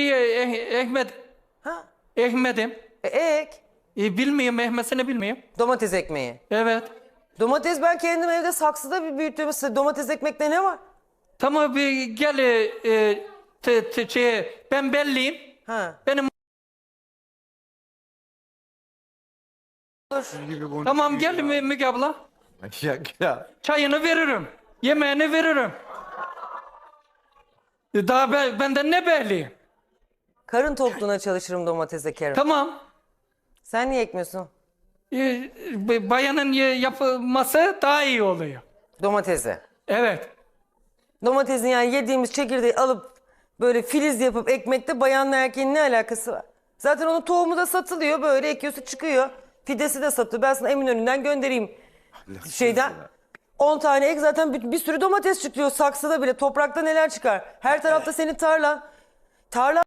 şey, eh, Ahmet, Ha? Ahmet'im. E, ek. E, bilmiyorum, Ahmet'sini bilmiyorum. Domates ekmeği. Evet. Domates ben kendim evde saksıda bir büyüttüm. Domates ekmekte ne var? Tamam bir gel e, e, te, te, şey, ben belliyim. Ha. Benim Dur. tamam gel Mü- Müge abla. Ya, ya. Çayını veririm. Yemeğini veririm. E, Daha ben, benden ne belli? Karın tokluğuna çalışırım domatese Kerim. Tamam. Sen niye ekmiyorsun? E, b- bayanın ye- yapılması daha iyi oluyor. Domatese. Evet. Domatesin yani yediğimiz çekirdeği alıp böyle filiz yapıp ekmekte bayanla erkeğin ne alakası var? Zaten onun tohumu da satılıyor böyle ekiyorsa çıkıyor. Fidesi de satılıyor. Ben sana Eminönü'nden göndereyim. Şeyden 10 tane ek zaten bir, bir sürü domates çıkıyor saksıda bile. Toprakta neler çıkar? Her tarafta senin tarlan. Tarla